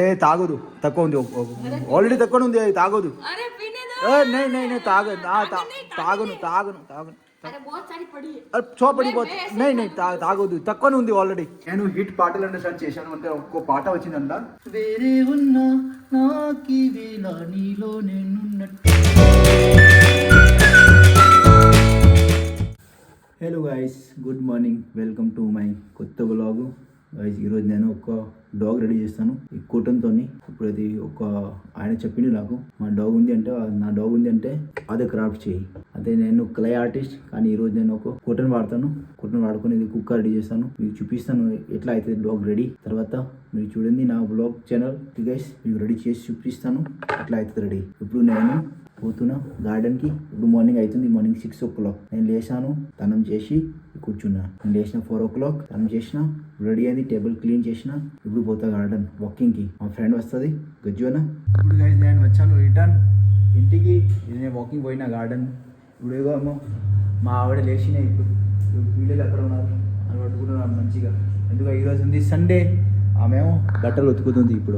ఏ తాగదు. తక్కువ ఉంది ఆల్రెడీ తక్కువ ఉంది అది తాగదు. నేను తాగను తాగను తాగను. తాగదు తక్కువ ఉంది ఆల్రెడీ నేను హిట్ పాటలు అంటే సార్ చేశాను అంటే ఒక్కో పాట వచ్చిందంట. వేరే ఉన్నా నాకి వేళ నీలో నేనున్నట్టు. Hello guys good morning welcome to my కొత్త బ్లాగు గైస్ ఈరోజు నేను ఒక డాగ్ రెడీ చేస్తాను. ఈ కూటంతో ఇప్పుడు అది ఒక ఆయన చెప్పిండు నాకు. మా డాగ్ ఉంది అంటే నా డాగ్ ఉంది అంటే అదే క్రాఫ్ట్ చేయి. అదే నేను క్లే ఆర్టిస్ట్ కానీ ఈరోజు నేను ఒక కూటన్ వాడతాను. కూటన్ వాడుకొని ఇది కుక్క రెడీ చేస్తాను. మీకు చూపిస్తాను ఎట్లా అవుతుంది డాగ్ రెడీ తర్వాత మీరు చూడండి నా బ్లాగ్ ఛానల్ గైస్ మీకు రెడీ చేసి చూపిస్తాను. ఎట్లా అవుతుంది రెడీ ఇప్పుడు నేను పోతున్నా. గార్డెన్కి ఇప్పుడు మార్నింగ్ అవుతుంది. మార్నింగ్ సిక్స్ ఓ క్లాక్ నేను లేచాను. తనం చేసి కూర్చున్నా. నేను లేచిన ఫోర్ ఓ క్లాక్ తనం చేసిన. రెడీ అయింది. టేబుల్ క్లీన్ చేసిన. ఇప్పుడు పోతా గార్డెన్. వాకింగ్కి మా ఫ్రెండ్ వస్తుంది. గజ్జువనా ఇప్పుడు నేను వచ్చాను రిటర్న్ ఇంటికి. నేను వాకింగ్ పోయిన గార్డెన్. ఇప్పుడు ఏమో మా ఆవిడ లేచినాయి. ఇప్పుడు ఇప్పుడు పిల్లలు ఎక్కడ ఉన్నారు. అని పట్టుకుంటున్నాను మంచిగా. ఎందుకంటే ఈరోజు ఉంది? సండే ఆమెమో బట్టలు ఉతుకుతుంది ఇప్పుడు.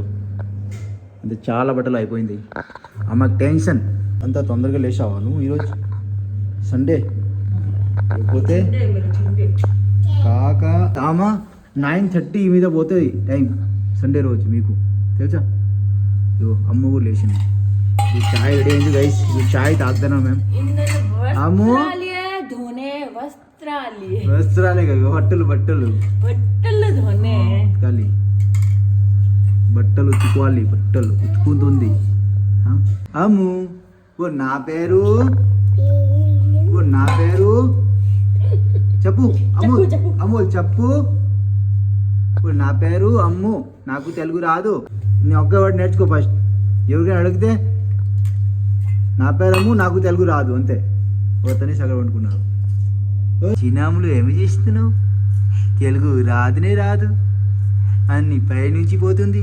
అంటే చాలా బట్టలు అయిపోయింది. ఆమెకు టెన్షన్ అంత తొందరగా లేచావా నువ్వు ఈరోజు? సండే. పోతే? కాక తామ నైన్ థర్టీ మీద పోతుంది టైం. సండే రోజు మీకు. తెలుసా? ఇగో అమ్మ కూడా లేచింది. ఈ చాయ్ రెడీ అయింది గైస్ ఈ చాయ్ తాగుతానా మేము అమ్ము వస్త్రాలే కదా బట్టలు బట్టలు. బట్టలు ఉతకాలి. బట్టలు ఉతుకోవాలి బట్టలు ఉతుకుంటుంది అమ్ము ఓ నా పేరు? ఓ నా పేరు? చెప్పు అమ్ము చెప్పు. అమ్ము చెప్పు. ఓ నా పేరు అమ్ము. నాకు తెలుగు రాదు. నీ ఒక్క వాడు నేర్చుకో ఫస్ట్. ఎవరికైనా అడిగితే నా పేరు అమ్ము నాకు తెలుగు రాదు అంతే. పోతని సగం వండుకున్నారు చిన్నాములు ఏమి చేస్తున్నావు? తెలుగు రాదునే రాదు. అన్ని పైనుంచి పోతుంది.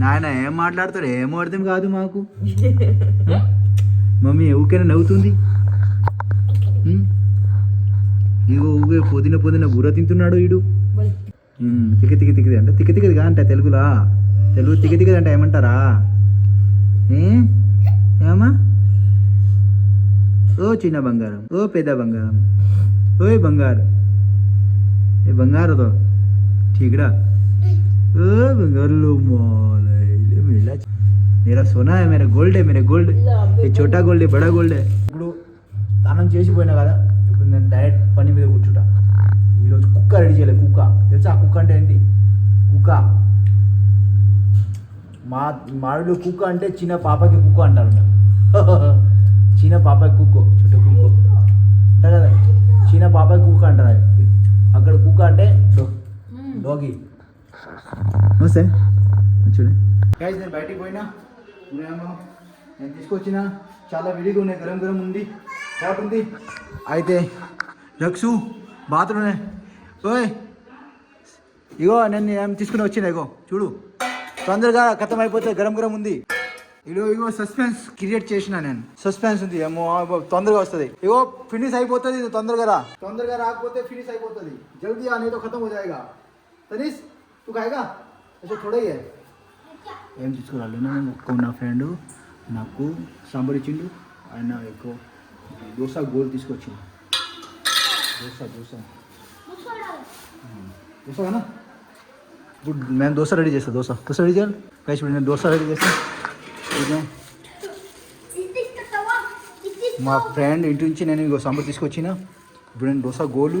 నాయన ఏం మాట్లాడతాడు ఏం అర్థం కాదు మాకు హ? మమ్మీ ఊకైనా నవ్వుతుంది ఉం? ఇగో ఊగే పొదిన పొదిన బుర్ర తింటున్నాడు వీడు ఉం, తిక్క తిక్క తిక్కది అంటే తిక్క తిక్కదిగా అంటే తెలుగులా తెలుగు తిక్క తిక్కది అంటే ఏమంటారా ఏ? ఏమా ఓ చిన్న బంగారం ఓ పెద్ద బంగారం ఓయ్ బంగారం ये बंगार हो तो ठीकड़ा ओ बंगार लो माल ले मिला मेरा सोना है मेरा गोल्ड है मेरा गोल्ड ये छोटा गोल्ड है बड़ा गोल्ड है ఇప్పుడు స్నానం చేసిపోయినా కదా ఇప్పుడు నేను డైరెక్ట్ పని మీద కూర్చుంటా ఈరోజు కుక్క రెడీ చేయలేదు కుక్క తెలుసా ఆ కుక్క అంటే ఏంటి కుక్క మా మాడు కుక్క అంటే చిన్న పాపకి కుక్క అంటారు మేము. చిన్న పాపకి కుక్క చుట్టూ కుక్క అంటారు కదా చిన్న పాపకి కుక్క అంటారు అక్కడ కుక్క అంటే డోగి మస్తే చూడండి నేను బయటికి పోయినా ఉరేమో నేను తీసుకొచ్చిన చాలా విడిగా ఉన్నాయి గరం గరం ఉంది. బాగుంది అయితే రక్సు బాత్రూమ్ ఓయ్ ఇగో నేను ఏం తీసుకుని వచ్చిన ఇగో చూడు. తొందరగా కథం అయిపోతే గరం గరం ఉంది. ఇగో ఇగో సస్పెన్స్ క్రియేట్ చేసిన నేను. సస్పెన్స్ ఉంది ఏమో తొందరగా వస్తుంది. ఇగో ఫినిష్ అయిపోతుంది తొందరగా రా. తొందరగా రాకపోతే ఫినిష్ అయిపోతుంది. జల్దీ అనేది ఖతం హోజాయిగా తనీష్ తూ खाएगा अच्छा थोड़ा ही है ఏం తీసుకురాలి నేను ఒక్క నా ఫ్రెండ్ నాకు సాంబార్ ఇచ్చిండు ఆయన ఎక్కువ దోశ గోల్ తీసుకొచ్చిండు దోశ దోశ దోశ కానా ఇప్పుడు నేను దోశ రెడీ చేస్తాను దోశ దోశ రెడీ చేయాలి గైస్ ఇప్పుడు నేను దోశ రెడీ చేస్తాను ఇదిగో. మా ఫ్రెండ్ ఇంటి నుంచి నేను ఇంకో సాంబార్ తీసుకొచ్చిన ఇప్పుడు నేను దోశ గోలు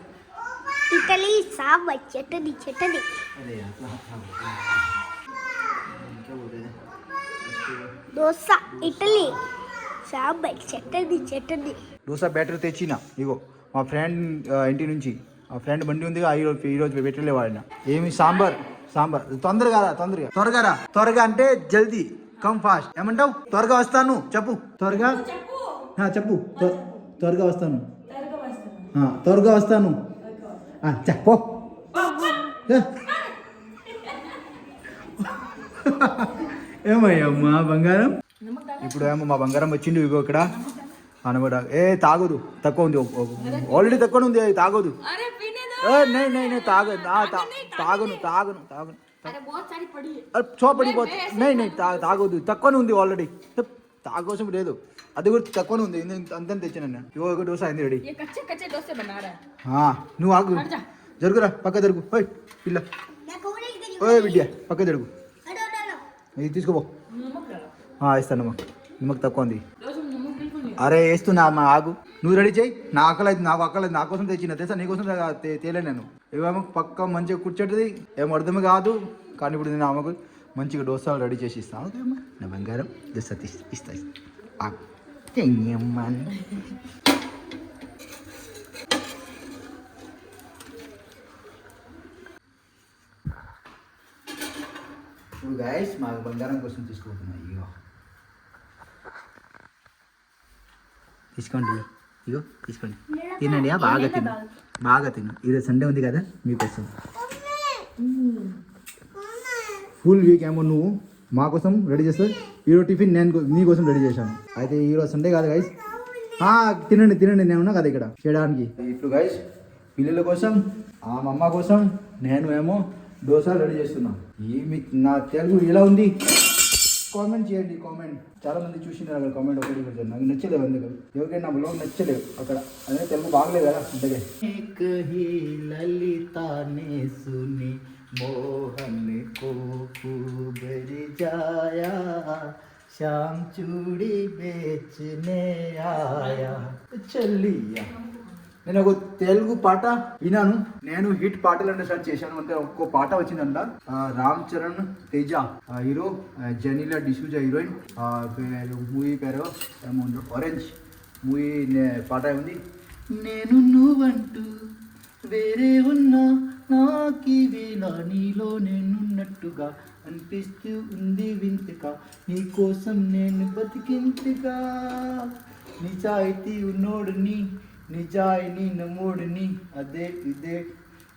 ఇటలీ సాబ్ వచ్చేటది చెట్టది. దోశ ఇటలీ సాబ్ చెట్టది చెట్టది. దోశ బ్యాటరీ తెచ్చిన ఇగో మా ఫ్రెండ్ ఇంటి నుంచి. ఆ ఫ్రెండ్ బండి ఉందిగా ఈరోజు ఈరోజు పెట్టలే వాడిన ఏమి సాంబార్ సాంబార్. తొందరగా రా తొందరగా. త్వరగా రా. త్వరగా అంటే జల్దీ. కమ్ ఫాస్ట్ ఏమంటావు? త్వరగా వస్తాను. చెప్పు. త్వరగా? చెప్పు. త్వరగా వస్తాను. త్వరగా వస్తాను. చెప్పో ఏమయ్యమ్మా బంగారం ఇప్పుడు ఏమో మా బంగారం వచ్చిండు ఇగో ఇక్కడ. అనమాట ఏ తాగదు. తక్కువ ఉంది. ఆల్రెడీ తక్కువ ఉంది. అది తాగదు. నేను నేను తాగదు తాగను తాగను తాగను. చోపడిపోతే నేను తాగదు. తక్కువ ఉంది ఆల్రెడీ తాగోసం లేదు. అది కూడా తక్కువనే ఉంది. అంతా తెచ్చాను నేను. ఇవో ఒక దోశ అయింది రెడీ నువ్వు ఆగు. జరుగురా పక్క జరుగు. ఓయ్ పిల్ల. ఓయ్ బిడ్డ పక్క జరుగు. ఇది తీసుకోపో. ఇస్తానమ్మా నిమ్మకు తక్కువ ఉంది. అరే వేస్తున్నా అమ్మా ఆగు. నువ్వు రెడీ చేయి. నా ఆకలేదు నాకు అక్కలేదు నా కోసం తెచ్చిన. తెసా నీ కోసం తేలే నేను. ఇవేమో పక్క మంచిగా కూర్చోటది ఏమో అర్థం కాదు. కానీ ఇప్పుడు నేను అమ్మకు మంచిగా డోసాలు రెడీ చేసి ఇస్తాను ఓకే అమ్మా. నా బంగారం దోశ తీసి ఇస్తా చెయ్యమ్మా ఇప్పుడు గాయస్ మా బంగారం కోసం తీసుకోబోతున్నా ఇగో. తీసుకోండి. ఇగో తీసుకోండి. తినండి బాగా తిను. బాగా తిను. ఈరోజు సండే ఉంది కదా మీకోసం. ఫుల్ వీక్ ఏమో నువ్వు మా కోసం రెడీ చేస్తావు ఈరోజు టిఫిన్ నేను నీ కోసం రెడీ చేశాను. అయితే ఈరోజు సండే కాదు గైస్ తినండి తినండి నేను ఉన్నా కదా ఇక్కడ. చేయడానికి. ఇప్పుడు గైస్ పిల్లల కోసం ఆ మమ్మ కోసం నేను ఏమో దోశ రెడీ చేస్తున్నా. ఏమి నా తెలుగు ఎలా ఉంది? కామెంట్ చేయండి కామెంట్ చాలా మంది చూసినారు అక్కడ కామెంట్ ఒకటి ఒకటి నాకు నచ్చలేదు అందుకు. ఎవరికైనా నా బ్లాగ్ నచ్చలేదు అక్కడ. అదే తెలుగు బాగలేదు కదా అంతగే లలిత నే సుని మోహన్ को खूबर जाया श्याम चूड़ी बेचने आया चलिया నేను ఒక తెలుగు పాట విన్నాను నేను హిట్ పాటలను సెర్చ్ చేశాను అంటే ఒక్కో పాట వచ్చిందంట ఆ, రామ్ చరణ్ తేజ ఆ హీరో ఆ, జనీలా డిసూజా హీరోయిన్ ఆ, పేరు మూవీ పేరు ఏమో ఆరెంజ్ మూవీ పాట ఉంది నేను నువ్వంటూ వేరే నేనున్నట్టుగా అనిపిస్తూ ఉంది వింతగా. నీకోసం నేను బతికింతగా నిజాయితీ ఉన్నోడిని నిజాయిని నమ్ముడిని అదే ఇదే.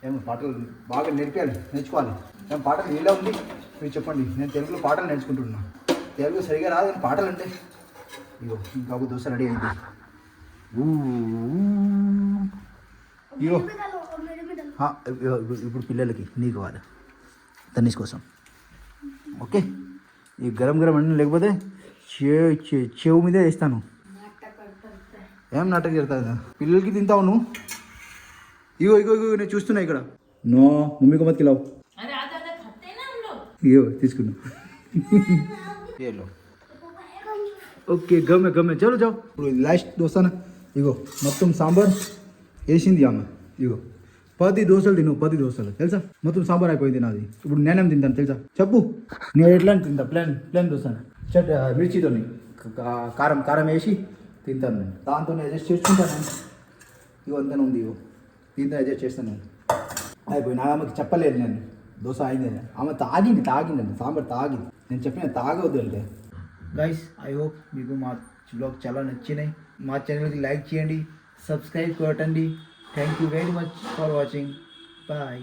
ఏమో పాటలు బాగా నేర్పాలి నేర్చుకోవాలి. ఏం పాటలు ఎలా ఉంది? మీరు చెప్పండి. నేను తెలుగులో పాటలు నేర్చుకుంటున్నా. తెలుగు సరిగా రాదు కానీ పాటలు అంటే. ఇగో ఇంకా ఒక దోశ రెడీ అయింది. ఊ, ఇగో. ఇప్పుడు పిల్లలకి నీకు కావాలి ధనుష్ కోసం. ఓకే? ఈ గరం గరం అండి లేకపోతే చెవు మీదే వేస్తాను. ఏం నాటకం చేస్తా పిల్లలకి తింటావు నువ్వు? ఇగో ఇగో ఇగో నేను చూస్తున్నా ఇక్కడ. నో మమ్మీ కొమ్మతి కిలావు ఇగో తీసుకున్నా. ఓకే గమ్మె గమ్మె. చలో చావు ఇప్పుడు లాస్ట్ దోస్తానా? ఇగో మొత్తం సాంబార్ వేసింది ఆమె. ఇగో. పది దోశలు తిను పది దోశలు తెలుసా? మొత్తం సాంబార్ అయిపోయింది నాది. ఇప్పుడు నేనేం తింటాను తెలుసా? చెప్పు. నేను ఎట్లా తింటా? ప్లేన్ ప్లేన్ దోశ చట్ మిర్చితో కారం కారం వేసి తింటాను నేను. దాంతో అడ్జస్ట్ చేసుకుంటాను అంతా ఉంది ఇగో. దీంతో అడ్జస్ట్ చేస్తాను నేను. అయిపోయింది ఆమెకి చెప్పలేదు నేను. దోశ అయింది. ఆమె తాగింది తాగింది అండి సాంబార్ తాగింది. నేను చెప్పిన తాగవద్దు అంటే. గైస్ ఐ హోప్ మీకు మా బ్లాగ్ చాలా నచ్చినాయి. మా ఛానల్కి లైక్ చేయండి సబ్స్క్రైబ్ కొట్టండి. Thank you very much for watching. Bye.